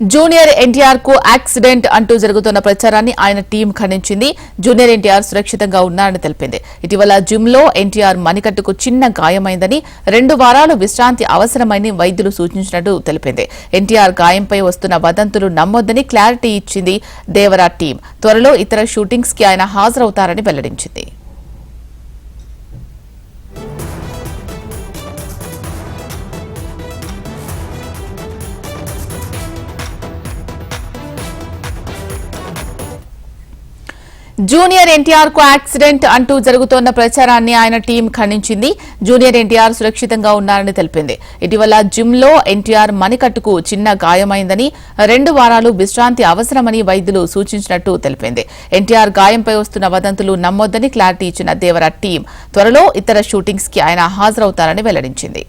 Junior ఎన్టీఆర్కు accident అంటూ జరుగుతున్న ప్రచారాన్ని ఆయన టీం ఖండించింది. జూనియర్ ఎన్టీఆర్ సురక్షితంగా ఉన్నారని తెలిపింది. ఇటీవల జిమ్లో ఎన్టీఆర్ మణికట్టుకు చిన్న గాయమైందని రెండు వారాలు విశ్రాంతి అవసరమని వైద్యులు సూచించినట్టు తెలిపింది. ఎన్టీఆర్ గాయంపై వస్తున్న వదంతులు నమ్మొద్దని క్లారిటీ ఇచ్చింది దేవరా టీం. త్వరలో ఇతర షూటింగ్స్కి ఆయన హాజరవుతారని వెల్లడించింది. జూనియర్ ఎన్టీఆర్కు యాక్సిడెంట్ అంటూ జరుగుతోన్న ప్రచారాన్ని ఆయన టీం ఖండించింది. జూనియర్ ఎన్టీఆర్ సురక్షితంగా ఉన్నారని తెలిపింది. ఇటీవల జిమ్లో ఎన్టీఆర్ మణికట్టుకు చిన్న గాయమైందని రెండు వారాలు విశ్రాంతి అవసరమని వైద్యులు సూచించినట్టు తెలిపింది. ఎన్టీఆర్ గాయంపై వస్తున్న వదంతులు నమ్మొద్దని క్లారిటీ ఇచ్చిన దేవర టీం త్వరలో ఇతర షూటింగ్స్కి ఆయన హాజరవుతారని వెల్లడించింది.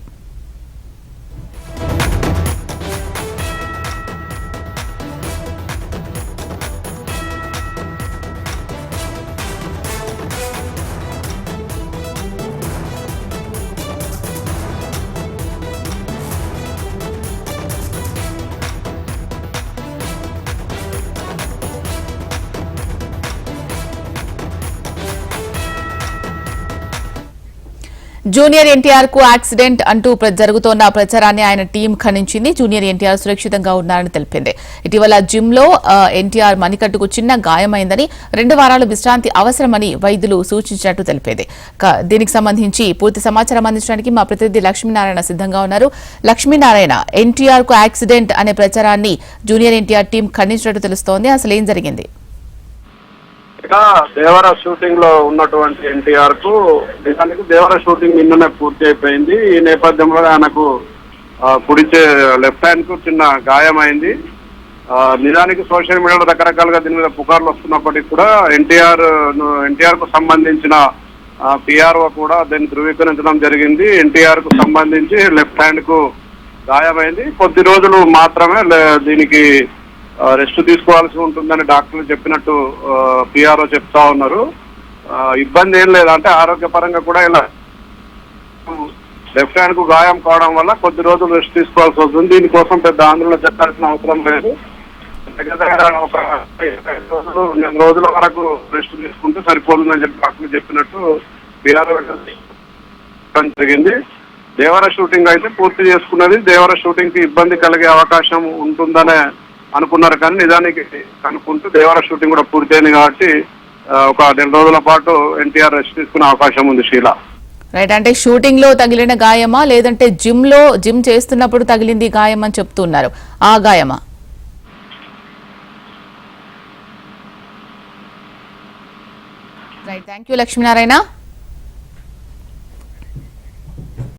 జూనియర్ ఎన్టీఆర్కు యాక్సిడెంట్ అంటూ జరుగుతోన్న ప్రచారాన్ని ఆయన టీం ఖండించింది. జూనియర్ ఎన్టీఆర్ సురక్షితంగా ఉన్నారని తెలిపింది. ఇటీవల జిమ్లో ఎన్టీఆర్ మణికట్టుకు చిన్న గాయమైందని రెండు వారాలు విశ్రాంతి అవసరమని వైద్యులు సూచించినట్టు తెలిపింది. దీనికి సంబంధించి పూర్తి సమాచారం అందించడానికి మా ప్రతినిధి లక్ష్మీనారాయణ సిద్ధంగా ఉన్నారు. లక్ష్మీనారాయణ ఎన్టీఆర్కు యాక్సిడెంట్ అనే ప్రచారాన్ని జూనియర్ ఎన్టీఆర్ టీం ఖండించినట్టు తెలుస్తోంది. అసలు ఏం జరిగింది? ఇక దేవర షూటింగ్లో ఉన్నటువంటి ఎన్టీఆర్కు నిజానికి దేవర షూటింగ్ నిన్ననే పూర్తి అయిపోయింది. ఈ నేపథ్యంలో ఆయనకు పుడిచే కుడి లెఫ్ట్ హ్యాండ్కు చిన్న గాయమైంది. నిజానికి సోషల్ మీడియాలో రకరకాలుగా దీని మీద పుకార్లు వస్తున్నప్పటికీ కూడా ఎన్టీఆర్ ఎన్టీఆర్కు సంబంధించిన పిఆర్ఓ కూడా దీన్ని ధృవీకరించడం జరిగింది. ఎన్టీఆర్కు సంబంధించి లెఫ్ట్ హ్యాండ్కు గాయమైంది. కొద్ది రోజులు మాత్రమే లే- దీనికి రెస్ట్ తీసుకోవాల్సి ఉంటుందని డాక్టర్లు చెప్పినట్టు పిఆర్ఓ చెప్తా ఉన్నారు. ఇబ్బంది ఏం లేదు. అంటే ఆరోగ్యపరంగా కూడా ఇలా లెఫ్ట్ హ్యాండ్కు గాయం కావడం వల్ల కొద్ది రోజులు రెస్ట్ తీసుకోవాల్సి వస్తుంది. దీనికోసం పెద్ద ఆందోళన చెప్పాల్సిన అవసరం లేదు. దగ్గర ఒక ఐదు రోజులు రోజుల వరకు రెస్ట్ తీసుకుంటే సరిపోతుందని చెప్పి డాక్టర్లు చెప్పినట్టు పిఆర్ఓ జరిగింది. దేవర షూటింగ్ అయితే పూర్తి చేసుకున్నది. దేవర షూటింగ్కి ఇబ్బంది కలిగే అవకాశం ఉంటుందనే అనుకున్నారు కానీ నిజానికి కనుక్కుంటూ దేవర షూటింగ్ కూడా పూర్తయింది కాబట్టి ఒక నెల రోజుల పాటు ఎన్టీఆర్ రెస్ట్ తీసుకునే అవకాశం ఉంది షీలా రైట్ అంటే షూటింగ్లో తగిలిన గాయమా? లేదంటే జిమ్లో జిమ్ చేస్తున్నప్పుడు తగిలింది గాయం అని చెప్తున్నారు. ఆ గాయమా? Right thank you Lakshminarayana.